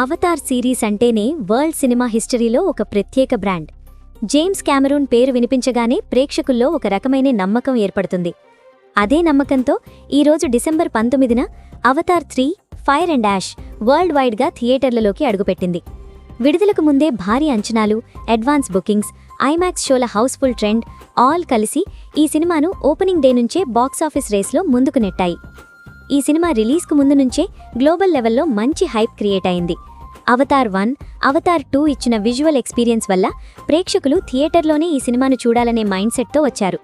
Avatar series అంటేనే world cinema హిస్టరీలో ఒక ప్రత్యేక బ్రాండ్. జేమ్స్ క్యామరూన్ పేరు వినిపించగానే ప్రేక్షకుల్లో ఒక రకమైన నమ్మకం ఏర్పడుతుంది. అదే నమ్మకంతో ఈరోజు డిసెంబర్ పంతొమ్మిదిన Avatar three fire and ash world వైడ్గా థియేటర్లలోకి అడుగుపెట్టింది. విడుదలకు ముందే భారీ అంచనాలు అడ్వాన్స్ బుకింగ్స్ ఐమాక్స్ షోల హౌస్ఫుల్ ట్రెండ్ ఆల్ కలిసి ఈ సినిమాను ఓపెనింగ్ డే నుంచే బాక్సాఫీస్ రేస్లో ముందుకు నెట్టాయి. ఈ సినిమా రిలీజ్కు ముందు నుంచే గ్లోబల్ లెవెల్లో మంచి హైప్ క్రియేట్ అయింది. అవతార్ వన్ అవతార్ టూ ఇచ్చిన విజువల్ ఎక్స్పీరియన్స్ వల్ల ప్రేక్షకులు థియేటర్లోనే ఈ సినిమాను చూడాలనే మైండ్ సెట్తో వచ్చారు.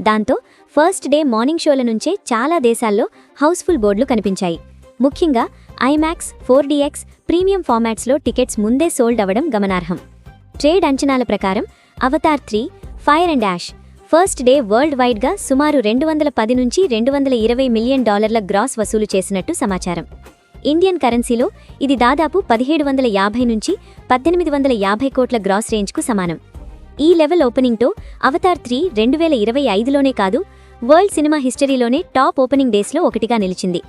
దాంతో ఫస్ట్ డే మార్నింగ్ షోల నుంచే చాలా దేశాల్లో హౌస్ఫుల్ బోర్డులు కనిపించాయి. ముఖ్యంగా ఐమాక్స్ ఫోర్ డిఎక్స్ ప్రీమియం ఫార్మాట్స్లో టికెట్స్ ముందే సోల్డ్ అవ్వడం గమనార్హం. ట్రేడ్ అంచనాల ప్రకారం Avatar three fire and ash first day world వైడ్గా సుమారు రెండు వందల పది నుంచి రెండు వందల ఇరవై మిలియన్ డాలర్ల గ్రాస్ వసూలు చేసినట్టు సమాచారం. ఇండియన్ కరెన్సీలో ఇది దాదాపు పదిహేడు వందల యాభై నుంచి పద్దెనిమిది వందల యాభై కోట్ల గ్రాస్ రేంజ్కు సమానం. ఈ లెవెల్ ఓపెనింగ్తో అవతార్ త్రీ రెండు వేల ఇరవై ఐదులోనే కాదు వరల్డ్ సినిమా హిస్టరీలోనే టాప్ ఓపెనింగ్ డేస్లో ఒకటిగా నిలిచింది.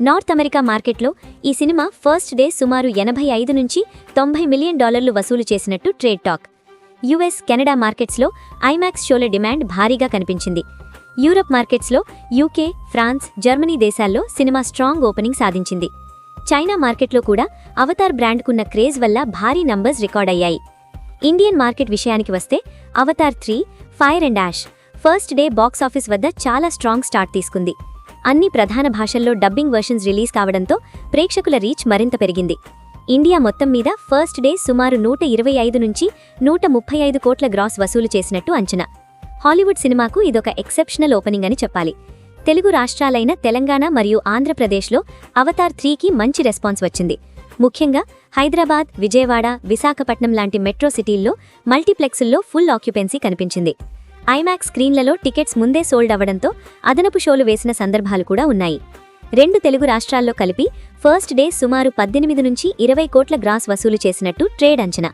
నార్త్ అమెరికా మార్కెట్లో ఈ సినిమా ఫస్ట్ డే సుమారు ఎనభై ఐదు నుంచి తొంభై మిలియన్ డాలర్లు వసూలు చేసినట్టు ట్రేడ్ టాక్. యుఎస్ కెనడా మార్కెట్స్లో ఐమాక్స్ షోల డిమాండ్ భారీగా కనిపించింది. యూరప్ మార్కెట్స్లో యూకే ఫ్రాన్స్ జర్మనీ దేశాల్లో సినిమా స్ట్రాంగ్ ఓపెనింగ్ సాధించింది. చైనా మార్కెట్లో కూడా అవతార్ బ్రాండ్కున్న క్రేజ్ వల్ల భారీ నంబర్స్ రికార్డ్ అయ్యాయి. ఇండియన్ మార్కెట్ విషయానికి వస్తే Avatar three fire and ash first day box office వద్ద చాలా స్ట్రాంగ్ స్టార్ట్ తీసుకుంది. అన్ని ప్రధాన భాషల్లో డబ్బింగ్ వర్షన్స్ రిలీజ్ కావడంతో ప్రేక్షకుల రీచ్ మరింత పెరిగింది. ఇండియా మొత్తం మీద ఫస్ట్ డే సుమారు నూట ఇరవై ఐదు నుంచి నూట ముప్పై ఐదు కోట్ల గ్రాస్ వసూలు చేసినట్టు అంచనా. హాలీవుడ్ సినిమాకు ఇదొక ఎక్సెప్షనల్ ఓపెనింగ్ అని చెప్పాలి. తెలుగు రాష్ట్రాలైన తెలంగాణ మరియు ఆంధ్రప్రదేశ్లో అవతార్ త్రీకి మంచి రెస్పాన్స్ వచ్చింది. ముఖ్యంగా హైదరాబాద్ విజయవాడ విశాఖపట్నం లాంటి మెట్రో సిటీల్లో మల్టీప్లెక్స్ల్లో ఫుల్ ఆక్యుపెన్సీ కనిపించింది. ఐమాక్స్ స్క్రీన్లలో టికెట్స్ ముందే సోల్డ్ అవ్వడంతో అదనపు షోలు వేసిన సందర్భాలు కూడా ఉన్నాయి. రెండు తెలుగు రాష్ట్రాల్లో కలిపి ఫస్ట్ డే సుమారు పద్దెనిమిది నుంచి ఇరవై కోట్ల గ్రాస్ వసూలు చేసినట్టు ట్రేడ్ అంచనా.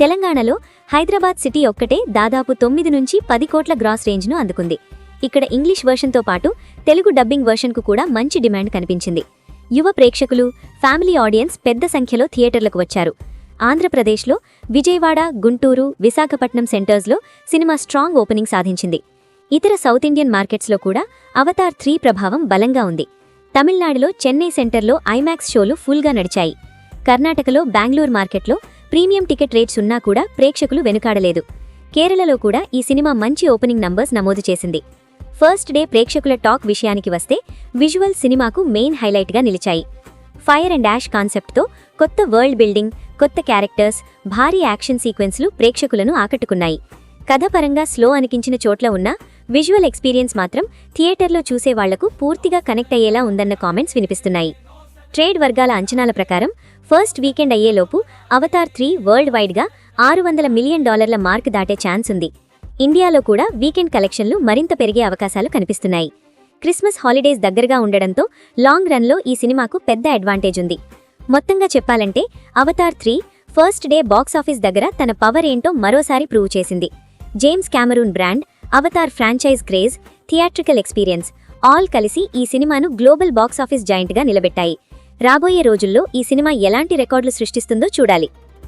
తెలంగాణలో హైదరాబాద్ సిటీ ఒక్కటే దాదాపు తొమ్మిది నుంచి పది కోట్ల గ్రాస్ రేంజ్ను అందుకుంది. ఇక్కడ ఇంగ్లీష్ వర్షన్తో పాటు తెలుగు డబ్బింగ్ వర్షన్కు కూడా మంచి డిమాండ్ కనిపించింది. యువ ప్రేక్షకులు ఫ్యామిలీ ఆడియన్స్ పెద్ద సంఖ్యలో థియేటర్లకు వచ్చారు. ఆంధ్రప్రదేశ్లో విజయవాడ గుంటూరు విశాఖపట్నం సెంటర్స్లో సినిమా స్ట్రాంగ్ ఓపెనింగ్ సాధించింది. ఇతర సౌత్ ఇండియన్ మార్కెట్స్లో కూడా అవతార్ త్రీ ప్రభావం బలంగా ఉంది. తమిళనాడులో చెన్నై సెంటర్లో ఐమాక్స్ షోలు ఫుల్గా నడిచాయి. కర్ణాటకలో బెంగళూరు మార్కెట్లో ప్రీమియం టికెట్ రేట్స్ ఉన్నా కూడా ప్రేక్షకులు వెనుకాడలేదు. కేరళలో కూడా ఈ సినిమా మంచి ఓపెనింగ్ నంబర్స్ నమోదు చేసింది. ఫస్ట్ డే ప్రేక్షకుల టాక్ విషయానికి వస్తే విజువల్ సినిమాకు మెయిన్ హైలైట్గా నిలిచాయి. ఫైర్ అండ్ యాష్ కాన్సెప్ట్తో కొత్త వరల్డ్ బిల్డింగ్ కొత్త క్యారెక్టర్స్ భారీ యాక్షన్ సీక్వెన్స్లు ప్రేక్షకులను ఆకట్టుకున్నాయి. కథపరంగా స్లో అనిపించిన చోట్ల ఉన్న విజువల్ ఎక్స్పీరియన్స్ మాత్రం థియేటర్లో చూసే వాళ్ళకు పూర్తిగా కనెక్ట్ అయ్యేలా ఉందన్న కామెంట్స్ వినిపిస్తున్నాయి. ట్రేడ్ వర్గాల అంచనాల ప్రకారం ఫస్ట్ వీకెండ్ అయ్యేలోపు అవతార్ త్రీ వరల్డ్ వైడ్గా ఆరు వందల మిలియన్ డాలర్ల మార్క్ దాటే ఛాన్స్ ఉంది. ఇండియాలో కూడా వీకెండ్ కలెక్షన్లు మరింత పెరిగే అవకాశాలు కనిపిస్తున్నాయి. క్రిస్మస్ హాలిడేస్ దగ్గరగా ఉండడంతో లాంగ్ రన్లో ఈ సినిమాకు పెద్ద అడ్వాంటేజ్ ఉంది. మొత్తంగా చెప్పాలంటే Avatar three first day box office దగ్గర తన పవర్ ఏంటో మరోసారి ప్రూవ్ చేసింది. James Cameron brand Avatar franchise craze theatrical experience all కలిసి ఈ సినిమాను గ్లోబల్ బాక్సాఫీస్ జాయింట్గా నిలబెట్టాయి. రాబోయే రోజుల్లో ఈ సినిమా ఎలాంటి రికార్డులు సృష్టిస్తుందో చూడాలి.